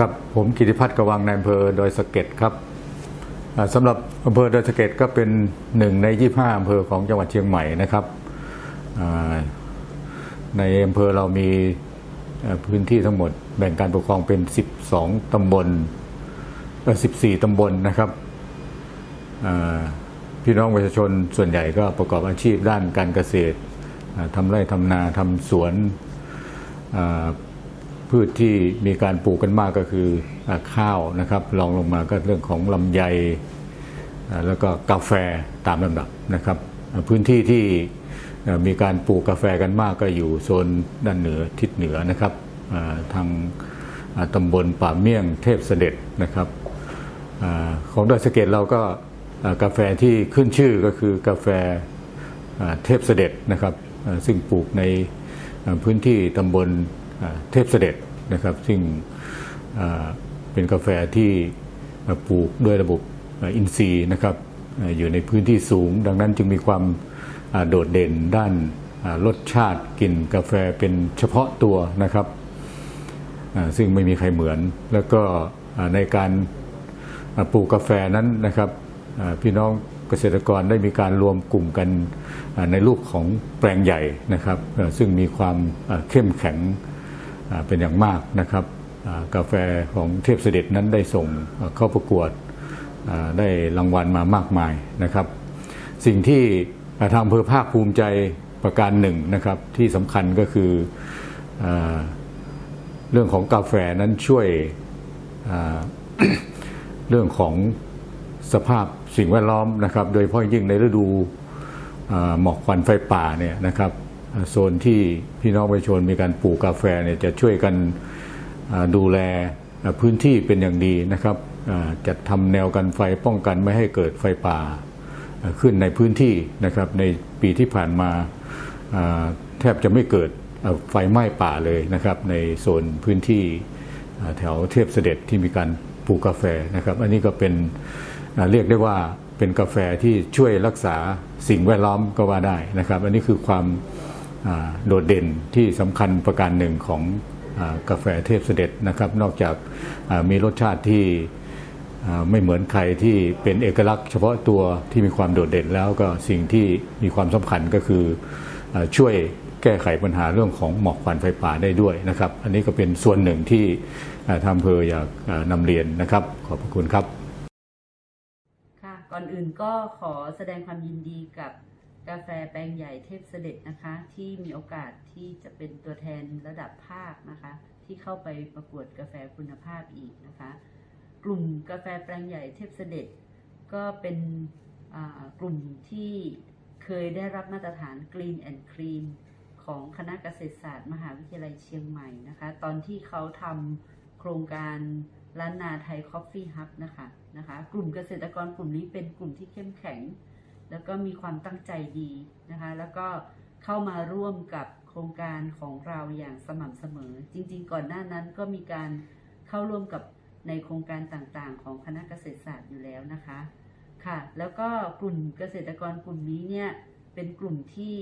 ครับผมกิติพัฒน์กวังในอำเภอดอยสะเก็ดครับอ่าสำหรับอำเภอดอยสะเก็ดก็เป็นหนึ่งใน 25อำเภอของจังหวัดเชียงใหม่นะครับในอำเภอเรามีพื้นที่ทั้งหมดแบ่งการปกครองเป็น 12 ตำบล 14 ตำบลนะครับพี่น้องประชาชนส่วนใหญ่ก็ประกอบอาชีพด้านการเกษตรอ่าทำไร่ทำนาทำสวนอ่า พืชที่มีการปลูกกันมากก็คืออข้าวนะครับรองลงมาก็เรื่องของลำไยแล้วก็กาแฟตามลำดับนะครับ พื้นที่ที่มีการปลูกกาแฟกันมากก็อยู่โซนด้านเหนือทิศเหนือนะครับทางตำบลป่าเมี่ยงเทพเสด็จนะครับอของดอยสะเก็ดเราก็กาแฟที่ขึ้นชื่อก็คือกาแฟเทพเสด็จนะครับซึ่งปลูกในพื้นที่ตำบล เทพเสด็จนะครับ ซึ่งเป็นกาแฟที่ปลูกด้วยระบบอินทรีย์นะครับอยู่ในพื้นที่สูง ดังนั้นจึงมีความโดดเด่นด้านรสชาติกลิ่นกาแฟเป็นเฉพาะตัวนะครับ ซึ่งไม่มีใครเหมือน แล้วก็ในการปลูกกาแฟนั้นนะครับพี่น้องเกษตรกรได้มีการรวมกลุ่มกันในรูปของแปลงใหญ่นะครับ ซึ่งมีความเข้มแข็ง เป็นอย่างมากนะครับกาแฟของเทพเสด็จนั้นได้ส่งเข้าประกวดได้รางวัลมามากมายนะครับ สิ่งที่ทางอำเภอภาคภูมิใจประการหนึ่งนะครับ ที่สำคัญก็คืออเรื่องของกาแฟนั้นช่วยเรื่องของสภาพสิ่งแวดล้อมนะครับ โดยเฉพาะยิ่งในฤดูหมอกควันไฟป่าเนี่ยนะครับ โซนที่พี่น้องประชาชนมีการปลูกกาแฟเนี่ยจะช่วยกันดูแลพื้นที่เป็นอย่างดีนะครับจัดทำแนวกันไฟป้องกันไม่ให้เกิดไฟป่าขึ้นในพื้นที่นะครับในปีที่ผ่านมาแทบจะไม่เกิดไฟไหม้ป่าเลยนะครับในโซนพื้นที่แถวเทพเสด็จที่มีการปลูกกาแฟนะครับ อันนี้ก็เป็นเรียกได้ว่าเป็นกาแฟที่ช่วยรักษาสิ่งแวดล้อมก็ว่าได้นะครับ อันนี้คือความ โดดเด่นที่สำคัญประการหนึ่งของกาแฟเทพเสด็จนะครับ นอกจากมีรสชาติที่ไม่เหมือนใครที่เป็นเอกลักษณ์เฉพาะตัวที่มีความโดดเด่นแล้วก็สิ่งที่มีความสำคัญก็คือช่วยแก้ไขปัญหาเรื่องของหมอกควันไฟป่าได้ด้วยนะครับ อันนี้ก็เป็นส่วนหนึ่งที่อ่าทางอำเภออยากนำเรียนนะครับ ขอบพระคุณครับ ค่ะ ก่อนอื่นก็ขอแสดงความยินดีกับ กาแฟแปลงใหญ่เทพเสด็จนะคะ ที่มีโอกาสที่จะเป็นตัวแทนระดับภาคนะคะ ที่เข้าไปประกวดกาแฟคุณภาพอีกนะคะ กลุ่มกาแฟแปลงใหญ่เทพเสด็จ ก็เป็นกลุ่มที่เคยได้รับมาตรฐาน Green and Clean ของคณะเกษตรศาสตร์ มหาวิทยาลัยเชียงใหม่นะคะ ตอนที่เขาทำโครงการล้านนาไทยคอฟฟี่ฮับนะคะนะคะ กลุ่มเกษตรกรกลุ่มนี้เป็นกลุ่มที่เข้มแข็ง แล้วก็มีความตั้งใจดีนะคะ แล้วก็เข้ามาร่วมกับโครงการของเราอย่างสม่ำเสมอ จริง ๆ ก่อนหน้านั้นก็มีการเข้าร่วมกับในโครงการต่างๆ ของคณะเกษตรศาสตร์อยู่แล้วนะคะ ค่ะ แล้วก็กลุ่มเกษตรกรกลุ่มนี้เนี่ยเป็นกลุ่มที่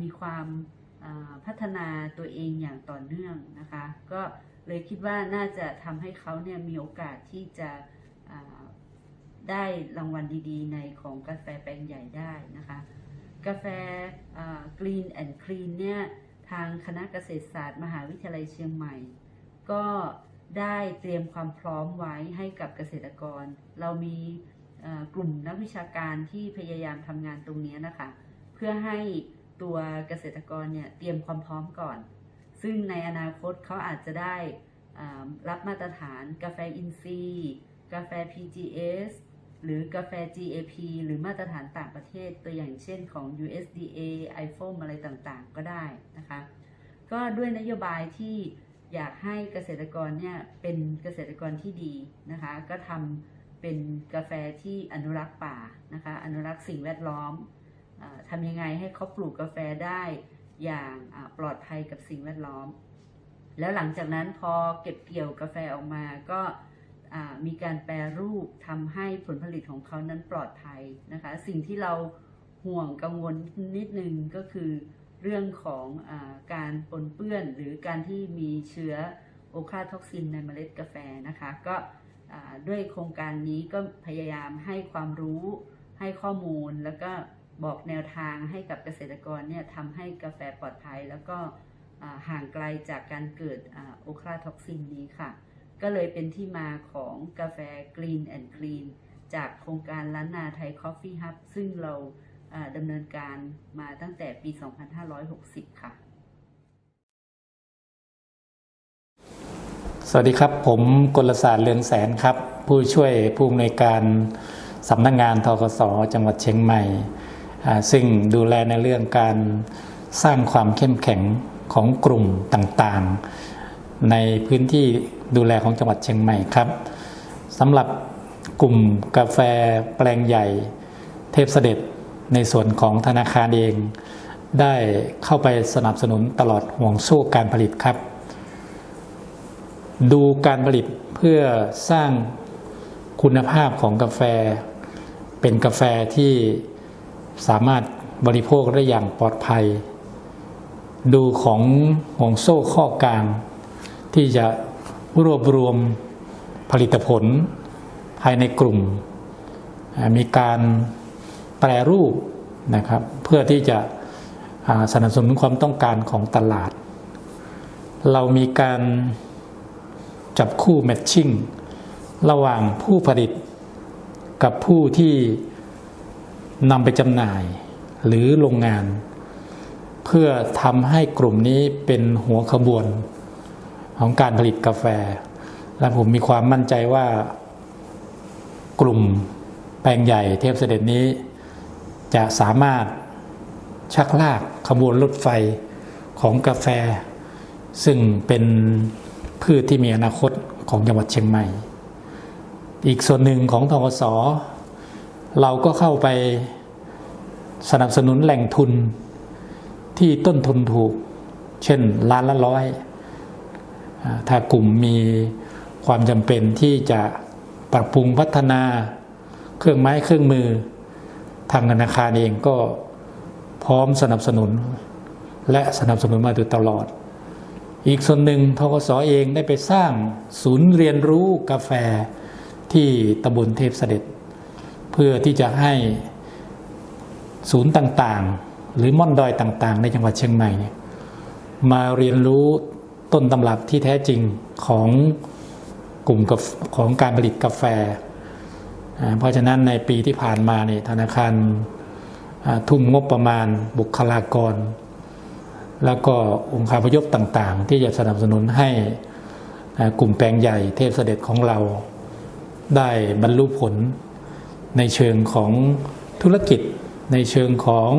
มีความพัฒนาตัวเองอย่างต่อเนื่องนะคะ ก็เลยคิดว่าน่าจะทำให้เขาเนี่ยมีโอกาสที่จะ ได้รางวัลดีๆ ในของกาแฟแปลงใหญ่ได้นะคะ กาแฟอ่า Green and Clean เนี่ยทางคณะเกษตรศาสตร์มหาวิทยาลัยเชียงใหม่ ก็ได้เตรียมความพร้อมไว้ให้กับเกษตรกร เรามีกลุ่มนักวิชาการที่พยายามทำงานตรงนี้นะคะ เพื่อให้ตัวเกษตรกรเนี่ยเตรียมความพร้อมก่อน ซึ่งในอนาคตเขาอาจจะได้รับมาตรฐานกาแฟอินทรีย์ กาแฟ PGS หรือกาแฟ GAP หรือมาตรฐานต่างประเทศตัวอย่างเช่นของ USDA IFOM อะไรต่างๆ ก็ได้นะคะ ก็ด้วยนโยบายที่อยากให้เกษตรกรเนี่ยเป็นเกษตรกรที่ดีนะคะ ก็ทำเป็นกาแฟที่อนุรักษ์ป่านะคะ อนุรักษ์สิ่งแวดล้อมอทำยังไงให้เขาปลูกกาแฟได้อย่างปลอดภัยกับสิ่งแวดล้อม แล้วหลังจากนั้นพอเก็บเกี่ยวกาแฟออกมาก็ มีการแปรรูปทำให้ผลผลิตของเขานั้นปลอดภัยนะคะ สิ่งที่เราห่วงกังวลนิดนึงก็คือเรื่องของอการปนเปื้อนหรือการที่มีเชื้อโอคาท็อกซินในเมล็ดกาแฟนะคะ ก็ด้วยโครงการนี้ก็พยายามให้ความรู้ให้ข้อมูลแล้วก็บอกแนวทางให้กับเกษตรกรเนี่ยทำให้กาแฟปลอดภัย แล้วก็ห่างไกลจากการเกิดโอคาท็อกซินนี้ค่ะ ก็เลยเป็นที่มาของกาแฟ Green and Clean จากโครงการล้านนาไทย Coffee Hub ซึ่งเราดำเนินการมาตั้งแต่ปี 2560 ค่ะ สวัสดีครับ ผมกลศาสตร์เรืองแสนครับ ผู้ช่วยผู้อำนวยการสำนักงงานทกสจังหวัดเชียงใหม่ ซึ่งดูแลในเรื่องการสร้างความเข้มแข็งของกลุ่มต่างๆ ในพื้นที่ดูแลของจังหวัดเชียงใหม่ครับสำหรับกลุ่มกาแฟแปลงใหญ่เทพเสด็จในส่วนของธนาคารเอง ได้เข้าไปสนับสนุนตลอดห่วงโซ่การผลิตครับ ดูการผลิตเพื่อสร้างคุณภาพของกาแฟ เป็นกาแฟที่สามารถบริโภคได้อย่างปลอดภัย ดูของห่วงโซ่ข้อกลาง ที่จะรวบรวมผลิตผลภายในกลุ่ม มีการแปรรูปนะครับ เพื่อที่จะสนับสนุนความต้องการของตลาด เรามีการจับคู่แมทชิ่งระหว่างผู้ผลิตกับผู้ที่นำไปจำหน่ายหรือโรงงาน เพื่อทำให้กลุ่มนี้เป็นหัวขบวน ของการผลิตกาแฟ และผมมีความมั่นใจว่ากลุ่มแปลงใหญ่เทพเสด็จนี้ จะสามารถชักลากขบวนรถไฟของกาแฟ ซึ่งเป็นพืชที่มีอนาคตของจังหวัดเชียงใหม่ อีกส่วนหนึ่งของทกสเราก็เข้าไปสนับสนุนแหล่งทุนที่ต้นทุนถูก เช่นล้านละร้อย ถ้ากลุ่มมีความจำเป็นที่จะปรับปรุงพัฒนาเครื่องไม้เครื่องมือ ทางธนาคารเองก็พร้อมสนับสนุน และสนับสนุนมาโดยตลอด อีกส่วนหนึ่งทกสเองได้ไปสร้างศูนย์เรียนรู้กาแฟที่ตำบลเทพเสด็จ เพื่อที่จะให้ศูนย์ต่างๆ หรือม่อนดอยต่างๆ ในจังหวัดเชียงใหม่เนี่ยมาเรียนรู้ ต้นตำรับที่แท้จริงของกลุ่มกับของการผลิตกาแฟ เพราะฉะนั้นในปีที่ผ่านมาเนี่ยธนาคารทุ่มงบประมาณบุคลากร แล้วก็องค์คาพยพต่างๆ ที่จะสนับสนุนให้กลุ่มแปลงใหญ่เทพเสด็จของเรา ได้บรรลุผลในเชิงของธุรกิจ ในเชิงของ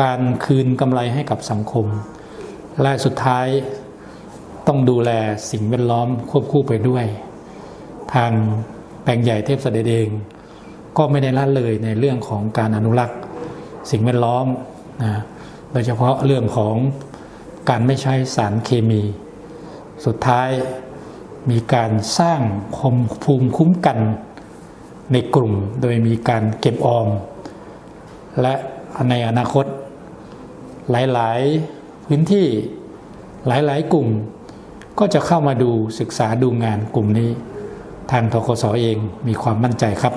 การคืนกำไรให้กับสังคมและสุดท้าย ต้องดูแลสิ่งแวดล้อมควบคู่ไปด้วย ทางแปลงใหญ่เทพเสด็จเอง ก็ไม่ได้ละเลยในเรื่องของการอนุรักษ์สิ่งแวดล้อมนะโดยเฉพาะเรื่องของการไม่ใช้สารเคมี สุดท้ายมีการสร้างความภูมิคุ้มกันในกลุ่ม โดยมีการเก็บออม และในอนาคตหลาย ๆ พื้นที่หลาย ๆ กลุ่ม ก็จะเข้ามาดูศึกษาดูงานกลุ่มนี้ ทางทกสเองมีความมั่นใจครับ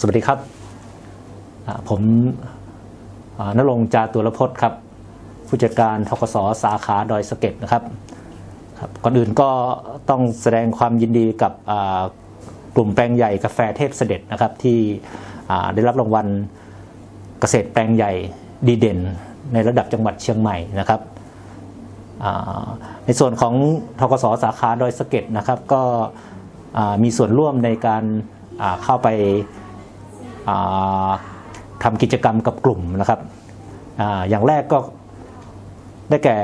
สวัสดีครับ ผมนรงจาตุรพจน์ครับ ผู้จัดการทกสสาขาดอยสะเก็ดนะครับครับ ก่อนอื่นก็ต้องแสดงความยินดีกับกลุ่มแปลงใหญ่กาแฟเทพเสด็จนะครับ ที่ได้รับรางวัล เกษตรแปลงใหญ่ดีเด่นในระดับจังหวัดเชียงใหม่นะครับในส่วนของทกสสาขาดอยสะเก็ดนะครับก็มีส่วนร่วมในการเข้าไปอ่าทำกิจกรรมกับกลุ่มนะครับออย่างแรกก็ได้แก่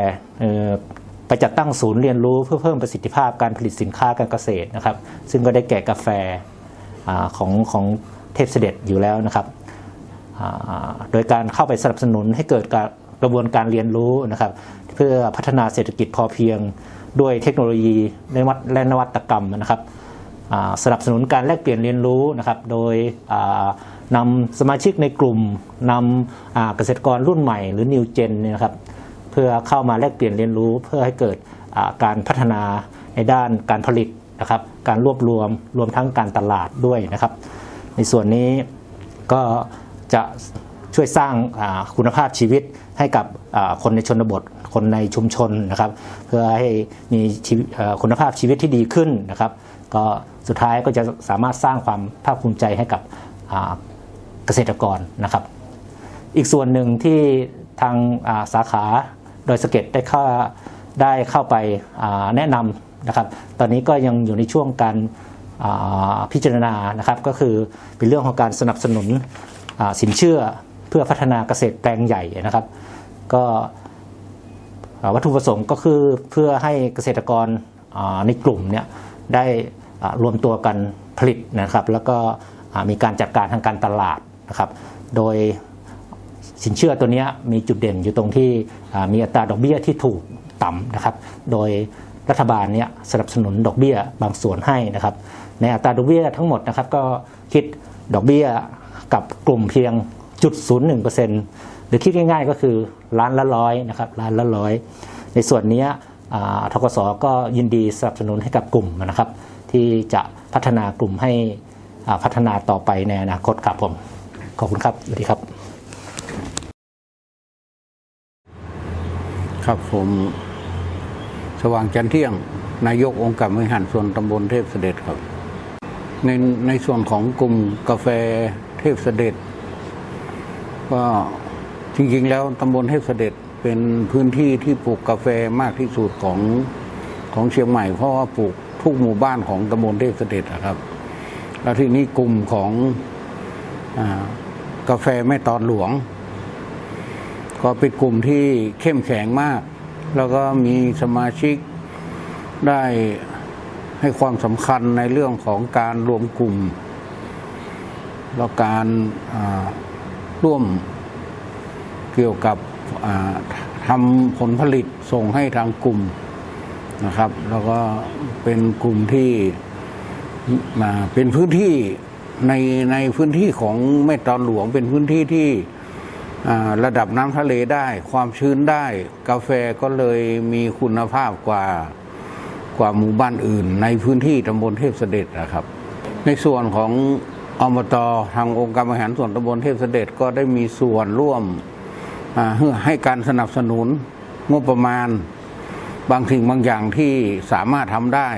ไปจัดตั้งศูนย์เรียนรู้เพื่อเพิ่มประสิทธิภาพการผลิตสินค้าการเกษตรนะครับ ซึ่งก็ได้แก่กาแฟอาของของเทพเสด็จอยู่แล้วนะครับ โดยการเข้าไปสนับสนุนให้เกิดกระบวนการเรียนรู้นะครับ เพื่อพัฒนาเศรษฐกิจพอเพียง ด้วยเทคโนโลยีและนวัตกรรมนะครับสนับสนุนการแลกเปลี่ยนเรียนรู้นะครับ โดยนำสมาชิกในกลุ่มนำเกษตรกรรุ่นใหม่หรือ New Gen เนี่ยนะครับเพื่อเข้ามาแลกเปลี่ยนเรียนรู้ เพื่อให้เกิดการพัฒนาในด้านการผลิตนะครับ การรวบรวมรวมทั้งการตลาดด้วยนะครับ ในส่วนนี้ก็ จะช่วยสร้างคุณภาพชีวิตให้กับคนในชนบท คนในชุมชนนะครับ เพื่อให้มีคุณภาพชีวิตที่ดีขึ้นนะครับ ก็สุดท้ายก็จะสามารถสร้างความภาคภูมิใจให้กับเกษตรกรนะครับ อีกส่วนหนึ่งที่ทางาสาขาโดยสเก็ตได้เข้าได้เข้าไปแนะนำนะครับ ตอนนี้ก็ยังอยู่ในช่วงการาพิจารณานะครับ ก็คือเป็นเรื่องของการสนับสนุน สินเชื่อเพื่อพัฒนาเกษตรแปลงใหญ่นะครับ ก็วัตถุประสงค์ก็คือเพื่อให้เกษตรกรในกลุ่มเนี่ยได้รวมตัวกันผลิตนะครับ แล้วก็มีการจัดการทางการตลาดนะครับ โดยสินเชื่อตัวนี้มีจุดเด่นอยู่ตรงที่มีอัตราดอกเบี้ยที่ถูกต่ำนะครับ โดยรัฐบาลเนี่ยสนับสนุนดอกเบี้ยบางส่วนให้นะครับ ในอัตราดอกเบี้ยทั้งหมดนะครับ ก็คิดดอกเบี้ย กับกลุ่มเพียงจุดศูนย์หนึ่งเปอร์เซ็นต์หรือคิดง่ายๆก็คือล้านละร้อยนะครับล้านละร้อย ในส่วนนี้ทกสก็ยินดีสนับสนุนให้กับกลุ่มนะครับ ที่จะพัฒนากลุ่มให้พัฒนาต่อไปในอนาคตครับผม ขอบคุณครับสวัสดีครับ ครับผมสว่างจันเที่ยง นายกองค์การบริหารส่วนตำบลเทพเสด็จครับ ในในส่วนของกลุ่มกาแฟ เทพเสด็จ ก็จริงๆ แล้วตำบลเทพเสด็จเป็นพื้นที่ที่ปลูกกาแฟมากที่สุดของของเชียงใหม่ เพราะว่าปลูกทุกหมู่บ้านของตำบลเทพเสด็จอะครับ แล้วที่นี้กลุ่มของอกาแฟแม่ตอนหลวง ก็เป็นกลุ่มที่เข้มแข็งมาก แล้วก็มีสมาชิกได้ให้ความสำคัญในเรื่องของการรวมกลุ่ม แล้วการร่วมเกี่ยวกับทำผลผลิตส่งให้ทางกลุ่มนะครับ แล้วก็เป็นกลุ่มที่มาเป็นพื้นที่ในในพื้นที่ของแม่ตอนหลวง เป็นพื้นที่ที่ระดับน้ำทะเลได้ ความชื้นได้ กาแฟก็เลยมีคุณภาพกว่ากว่าหมู่บ้านอื่น ในพื้นที่ตำบลเทพเสด็จนะครับ ในส่วนของ อบตทางองค์การบริหารส่วนตำบลเทพเสด็จก็ได้มีส่วนร่วมอ่าให้การสนับสนุนงบประมาณบางสิ่งบางอย่างที่สามารถทำได้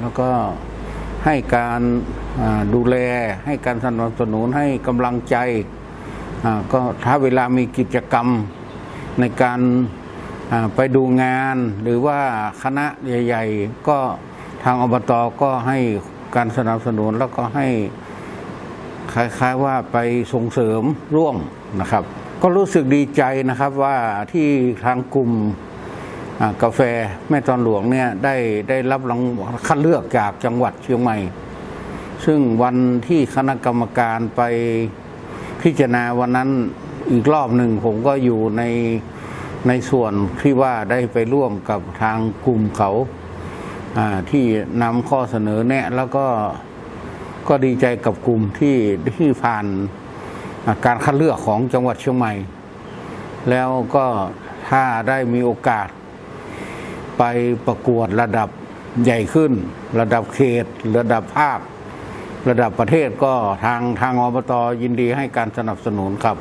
แล้วก็ให้การดูแลให้การสนับสนุนให้กำลังใจก็ถ้าเวลามีกิจกรรมในการไปดูงาน หรือว่าคณะใหญ่ ๆ ก็ทางอบตก็ให้การสนับสนุนแล้วก็ให้ คล้ายๆว่าไปส่งเสริมร่วมนะครับ ก็รู้สึกดีใจนะครับว่าที่ทางกลุ่มกาแฟแม่ตอนหลวงเนี่ยได้ได้รับรางคัดเลือกจากจังหวัดเชียงใหม่ ซึ่งวันที่คณะกรรมการไปพิจารณาวันนั้นอีกรอบหนึ่งผมก็อยู่ในในส่วนที่ว่าได้ไปร่วมกับทางกลุ่มเขาที่นำข้อเสนอแนะแล้วก็ ก็ดีใจกับกลุ่มที่ที่ผ่านการคัดเลือกของจังหวัดเชียงใหม่ แล้วก็ถ้าได้มีโอกาส ไปประกวดระดับใหญ่ขึ้น ระดับเขต ระดับภาค ระดับประเทศก็ทางทางอบตยินดีให้การสนับสนุนครับ